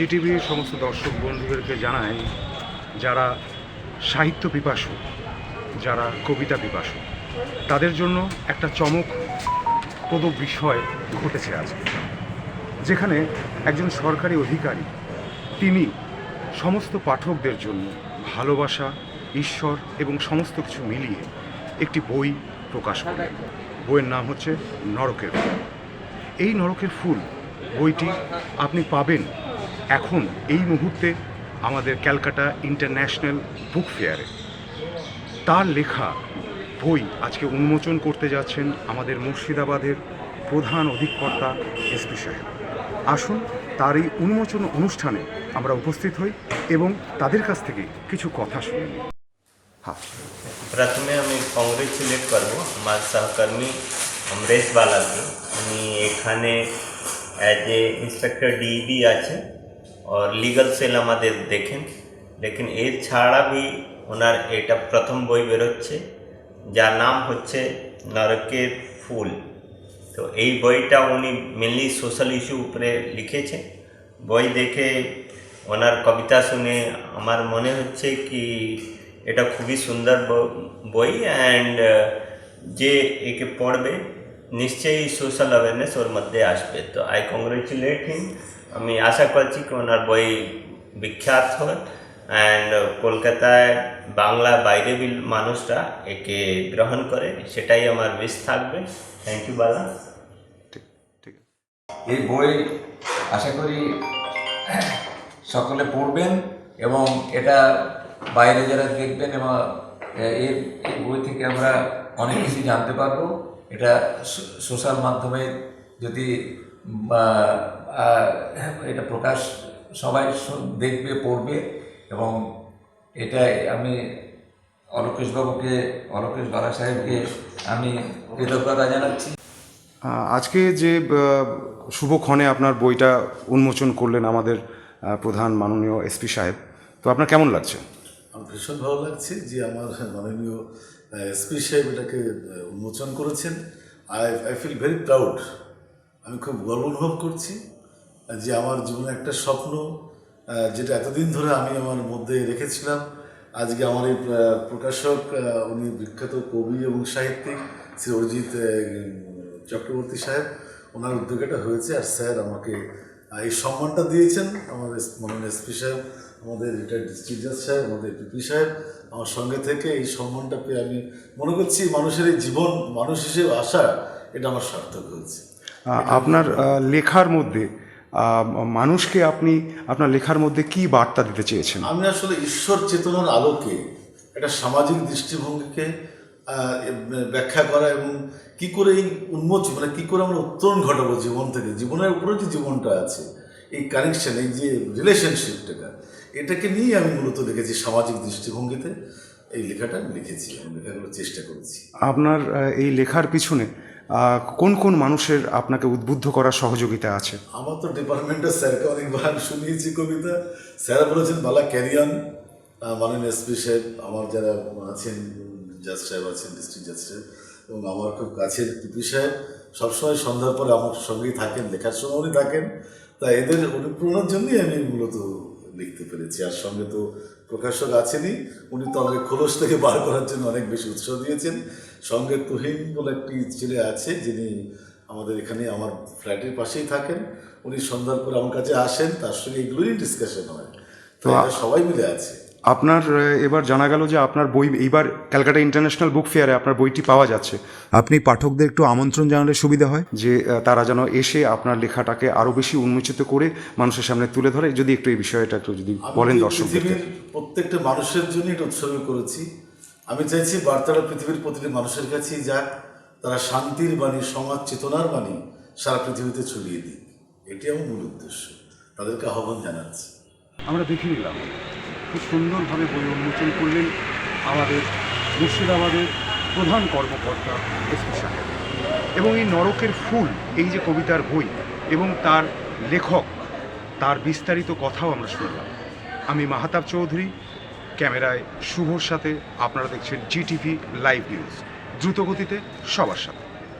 জিটিভির সমস্ত দর্শক বন্ধুদেরকে জানাই, যারা সাহিত্য পিপাসু, যারা কবিতা পিপাসু, তাদের জন্য একটা চমকপ্রদ বিষয় ঘটেছে আজকে, যেখানে একজন সরকারি অধিকারী, তিনি সমস্ত পাঠকদের জন্য ভালোবাসা, ঈশ্বর এবং সমস্ত কিছু মিলিয়ে একটি বই প্রকাশ করলেন। বইয়ের নাম হচ্ছে নরকের ফুল। এই নরকের ফুল বইটি আপনি পাবেন এখন এই মুহূর্তে আমাদের ক্যালকাটা ইন্টারন্যাশনাল বুক ফেয়ারে। তার লেখা বই আজকে উন্মোচন করতে যাচ্ছেন আমাদের মুর্শিদাবাদের প্রধান অধিকর্তা এসপি সাহেব। আসুন তার এই উন্মোচন অনুষ্ঠানে আমরা উপস্থিত হই এবং তাদের কাছ থেকে কিছু কথা শুনে নিই। হ্যাঁ। প্রথমে আমি কংগ্রেচুলেট করব আমার সহকর্মী অমরেশ বালাকে উনি এখানে অ্যাজ এ ইন্সপেক্টর ডিবি আছে আর লিগাল সেল আমাদের দেখেন লেকিন এর ছাড়া বি ওনার এটা প্রথম বই বেরোচ্ছে যার নাম হচ্ছে নরকের ফুল তো এই বইটা উনি মেনলি সোশ্যাল ইস্যু উপরে লিখেছে বই দেখে ওনার কবিতা শুনে আমার মনে হচ্ছে কি এটা খুবই সুন্দর বই অ্যান্ড যে একে পড়বে নিশ্চয়ই সোশ্যাল অ্যাওয়ারনেস ওর মধ্যে আসবে। তো আই কংগ্রেচুলেট হিম আমি আশা করছি কি ওনার বই বিখ্যাত হয় অ্যান্ড কলকাতায় বাংলা বাইরে মানুষরা একে গ্রহণ করে, সেটাই আমার বেশ থাকবে। থ্যাংক ইউ বালা। এই বই আশা করি সকলে পড়বেন এবং এটা বাইরে যারা দেখবেন এবং এর বই থেকে আমরা অনেক কিছু জানতে পারব। এটা সোশ্যাল মাধ্যমে যদি এটা প্রকাশ সবাই দেখবে পড়বে এবং এটাই আমি অলোকেশবাবুকে অলোকেশ বালা সাহেবকে আমি কৃতজ্ঞতা জানাচ্ছি। আজকে যে শুভক্ষণে আপনার বইটা উন্মোচন করলেন আমাদের প্রধান মাননীয় এসপি সাহেব তো আপনার কেমন লাগছে? আমার ভীষণ ভালো লাগছে যে আমার মাননীয় এসপি সাহেব এটাকে উন্মোচন করেছেন। I I feel very proud আমি খুব গর্ব অনুভব করছি যে আমার জীবনে একটা স্বপ্ন যেটা এতদিন ধরে আমি আমার মধ্যে রেখেছিলাম। আজকে আমার এই প্রকাশক উনি বিখ্যাত কবি এবং সাহিত্যিক, শ্রী অরিজিৎ চক্রবর্তী সাহেব, ওনার উদ্যোগে এটা হয়েছে। আর স্যার আমাকে এই সম্মানটা দিয়েছেন এস- মাননীয় এসপি সাহেব আমাদের রিটায়ার্ড ডিস্ট্রিক্ট জাজ সাহেব আমাদের পিপি সাহেব। আমার সঙ্গে থেকে এই সম্মানটা পেয়ে আমি মনে করছি মানুষের এই জীবন মানুষ হিসেবে আসা এটা আমার সার্থক হয়েছে। আপনার লেখার মধ্যে মানুষকে আপনি আপনার লেখার মধ্যে কি বার্তা দিতে চেয়েছেন? আমি আসলে ঈশ্বর চেতনার আলোকে একটা সামাজিক দৃষ্টিভঙ্গিকে ব্যাখ্যা করা এবং কি করে এই উন্মোচন মানে কি করে আমরা উত্তরণ ঘটাবো জীবন থেকে? জীবনের উপরে যে জীবনটা আছে এই কানেকশন এই যে রিলেশনশিপটা এটাকে নিয়ে আমি মূলত লিখেছি সামাজিক দৃষ্টিভঙ্গিতে। এই লেখাটা আমি লিখেছি আমি লেখা করার চেষ্টা করেছি। আপনার এই লেখার পিছনে কোন কোন মানুষের আপনাকে উদ্বুদ্ধ করার সহযোগিতা আছে? আমার তো ডিপার্টমেন্টের স্যারকে অনেকবার শুনিয়েছি কবিতা। স্যার বলেছেন বালা ক্যারিয়ান মাননীয় এসপি সাহেব আমার যারা আছেন জাজ সাহেব আছেন ডিস্ট্রিক্ট জাজ সাহেব এবং আমার খুব কাছের পিপি সাহেব। সবসময় সন্ধ্যার পরে আমার সঙ্গেই থাকেন লেখার সময় উনি থাকেন। তা এদের অনুপ্রেরণার জন্যই আমি মূলত লিখতে পেরেছি। আর সঙ্গে তো প্রকাশক আছেনই উনি তো আমাকে খোলস থেকে বার করার জন্য অনেক বেশি উৎসাহ দিয়েছেন। সঙ্গে তুহিন বলে একটি ছেলে আছে যিনি আমাদের এখানে আমার ফ্ল্যাটের পাশেই থাকেন। উনি সন্ধ্যার পরে আমার কাছে আসেন তার সঙ্গে এগুলোই ডিসকাশন হয়। তো তো সবাই মিলে আছে। আপনার এবার জানা গেল যে আপনার বই এইবার ক্যালকাটা ইন্টারন্যাশনাল বুক ফেয়ারে আপনার বইটি পাওয়া যাচ্ছে। আপনি পাঠকদের একটু আমন্ত্রণ জানালে সুবিধা হয়? যে তারা যেন এসে আপনার লেখাটাকে আরও বেশি উন্মোচিত করে মানুষের সামনে তুলে ধরে। যদি একটু এই বিষয়টা একটু যদি বলেন তো দর্শকদেরকে প্রত্যেকটা মানুষের জন্য এটা উৎসর্গ করেছি। আমি চাইছি বার্তাটা পৃথিবীর প্রতিটি মানুষের কাছেই যাক তারা শান্তির বাণী সমাজ চেতনার বাণী সারা পৃথিবীতে ছড়িয়ে দিক। এটি আমার মূল উদ্দেশ্য। তাদেরকে আহ্বান জানাচ্ছি। আমরা দেখে নিলাম। খুব সুন্দরভাবে বই উন্মোচন করলেন আমাদের মুর্শিদাবাদের প্রধান কর্মকর্তা এসপি সাহেব। এবং এই নরকের ফুল, এই যে কবিতার বই এবং তার লেখক, তার বিস্তারিত কথাও আমরা শুনলাম। আমি মাহাতাব চৌধুরী, ক্যামেরায় শুভর সাথে আপনারা দেখছেন জিটিভি লাইভ নিউজ দ্রুতগতিতে সবার সাথে।